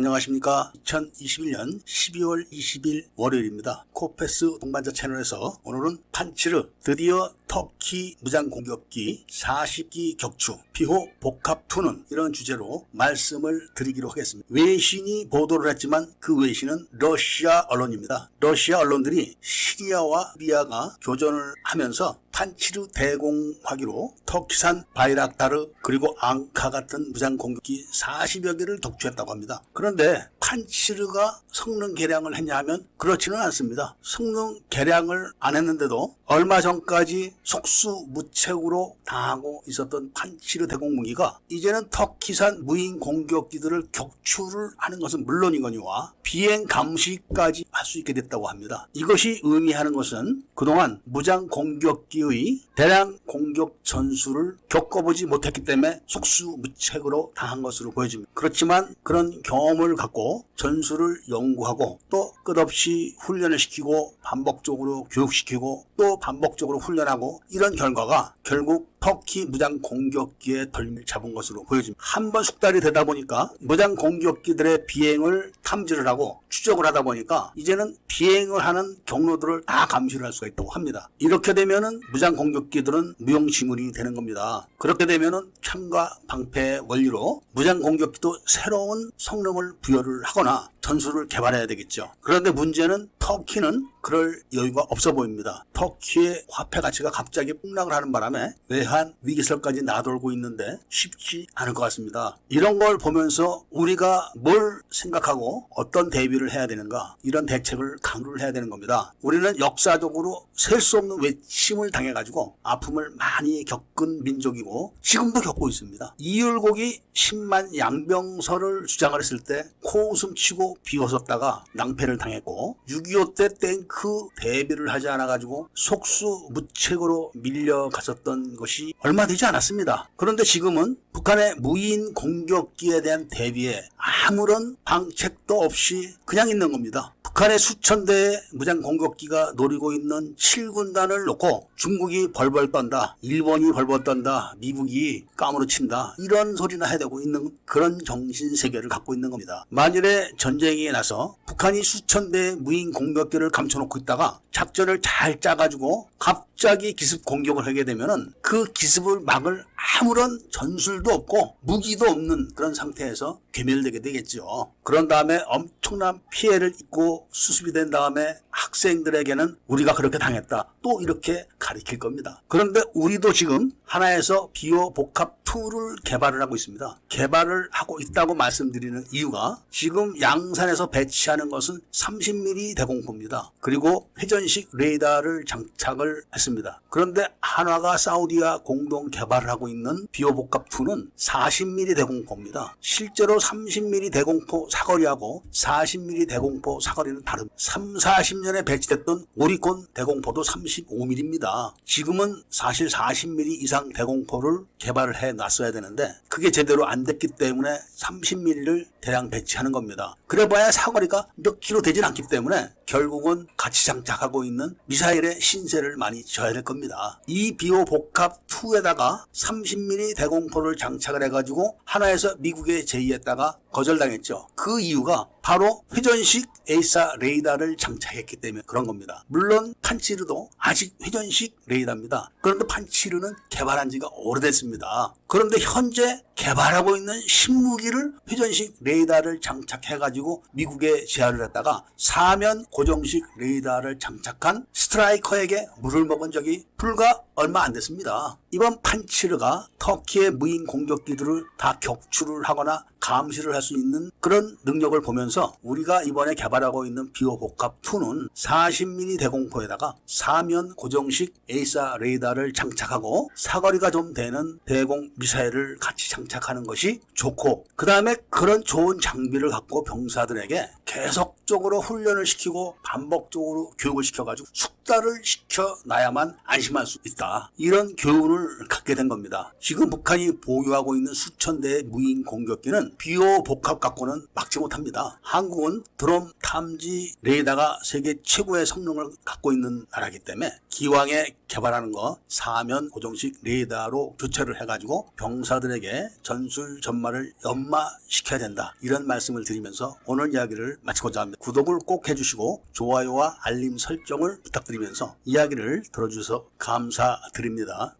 안녕하십니까. 2021년 12월 20일 월요일입니다. 코페스 동반자 채널에서 오늘은 판치르 드디어 터키 무장공격기 40기 격추 비호 복합2는 이런 주제로 말씀을 드리기로 하겠습니다. 외신이 보도를 했지만 그 외신은 러시아 언론입니다. 러시아 언론들이 시리아와 리아가 교전을 하면서 판치르 대공화기로 터키산 바이락타르 그리고 앙카 같은 무장 공격기 40여 개를 격추했다고 합니다. 그런데 판치르가 성능 개량을 했냐 하면 그렇지는 않습니다. 성능 개량을 안 했는데도 얼마 전까지 속수무책으로 당하고 있었던 판치르 대공무기가 이제는 터키산 무인 공격기들을 격추를 하는 것은 물론이거니와 비행 감시까지 할 수 있게 됐다고 합니다. 이것이 의미하는 것은 그동안 무장 공격기의 대량 공격 전술을 겪어보지 못했기 때문에 속수무책으로 당한 것으로 보여집니다. 그렇지만 그런 경험을 갖고 전술을 연구하고 또 끝없이 훈련을 시키고 반복적으로 교육시키고 또 반복적으로 훈련하고 이런 결과가 결국 터키 무장 공격기의 덜미를 잡은 것으로 보여집니다. 한 번 숙달이 되다 보니까 무장 공격기들의 비행을 탐지를 하고 추적을 하다 보니까 이제는 비행을 하는 경로들을 다 감시를 할 수가 있다고 합니다. 이렇게 되면은 무장 공격기들은 무용지물이 되는 겁니다. 그렇게 되면은 창과 방패 원리로 무장 공격기도 새로운 성능을 부여를 하거나 전술을 개발해야 되겠죠. 그런데 문제는 터키는 그럴 여유가 없어 보입니다. 터키의 화폐 가치가 갑자기 폭락을 하는 바람에 외환 위기설까지 나돌고 있는데 쉽지 않을 것 같습니다. 이런 걸 보면서 우리가 뭘 생각하고 어떤 대비를 해야 되는가 이런 대책을 강구를 해야 되는 겁니다. 우리는 역사적으로 셀 수 없는 외침을 당해가지고 아픔을 많이 겪은 민족이고 지금도 겪고 있습니다. 이율곡이 10만 양병설을 주장을 했을 때 코웃음 치고 비웃었다가 낭패를 당했고 6.25때 탱크 대비를 하지 않아가지고 속수무책으로 밀려갔었던 것이 얼마 되지 않았습니다. 그런데 지금은 북한의 무인 공격기에 대한 대비에 아무런 방책도 없이 그냥 있는 겁니다. 북한의 수천 대의 무장 공격기가 노리고 있는 7군단을 놓고 중국이 벌벌 떤다, 일본이 벌벌 떤다, 미국이 까무러친다 이런 소리나 해대고 있는 그런 정신 세계를 갖고 있는 겁니다. 만일에 전쟁이 나서 북한이 수천 대의 무인 공격기를 감춰놓고 있다가 작전을 잘 짜가지고 갑 자기 기습 공격을 하게 되면은 그 기습을 막을 아무런 전술도 없고 무기도 없는 그런 상태에서 괴멸되게 되겠죠. 그런 다음에 엄청난 피해를 입고 수습이 된 다음에 학생들에게는 우리가 그렇게 당했다. 또 이렇게 가리킬 겁니다. 그런데 우리도 지금 하나에서 비오 복합 툴을 개발을 하고 있습니다. 개발을 하고 있다고 말씀드리는 이유가 지금 양산에서 배치하는 것은 30mm 대공포입니다. 그리고 회전식 레이더를 장착을 했습니다. 그런데 한화가 사우디와 공동 개발을 하고 있는 비오복합 2는 40mm 대공포입니다. 실제로 30mm 대공포 사거리하고 40mm 대공포 사거리는 다릅니다. 3, 40년에 배치됐던 오리콘 대공포도 35mm입니다. 지금은 사실 40mm 이상 대공포를 개발을 해 놨어야 되는데 그게 제대로 안 됐기 때문에 30mm를 대량 배치하는 겁니다. 그래봐야 사거리가 몇 킬로 되진 않기 때문에 결국은 같이 장착하고 있는 미사일의 신세를 많이 져야 될 겁니다. 이 비오 복합 2에다가 30mm 대공포를 장착을 해가지고 하나에서 미국에 제의했다가 거절당했죠. 그 이유가 바로 회전식 에이사 레이더를 장착했기 때문에 그런 겁니다. 물론 판치르도 아직 회전식 레이더입니다. 그런데 판치르는 개발한 지가 오래됐습니다. 그런데 현재 개발하고 있는 신무기를 회전식 레이더를 장착해가지고 미국에 제안을 했다가 사면 고정식 레이더를 장착한 스트라이커에게 물을 먹은 적이 불과 얼마 안 됐습니다. 이번 판치르가 터키의 무인 공격기들을 다 격추를 하거나 감시를 할 수 있는 그런 능력을 보면서 우리가 이번에 개발하고 있는 비오복합 2는 40mm 대공포에다가 사면 고정식 에이사 레이더를 장착하고 사거리가 좀 되는 대공 미사일을 같이 장착하는 것이 좋고 그 다음에 그런 좋은 장비를 갖고 병사들에게 계속적으로 훈련을 시키고 반복적으로 교육을 시켜가지고 숙 달을 시켜놔야만 안심할 수 있다. 이런 교훈을 갖게 된 겁니다. 지금 북한이 보유하고 있는 수천 대의 무인 공격기는 비호 복합 갖고는 막지 못합니다. 한국은 드럼 탐지 레이더가 세계 최고의 성능을 갖고 있는 나라이기 때문에 기왕에 개발하는 거 사면 고정식 레이더로 교체를 해가지고 병사들에게 전술 전말을 연마시켜야 된다. 이런 말씀을 드리면서 오늘 이야기를 마치고자 합니다. 구독을 꼭 해주시고 좋아요와 알림 설정을 부탁 드리면서 이야기를 들어주셔서 감사드립니다.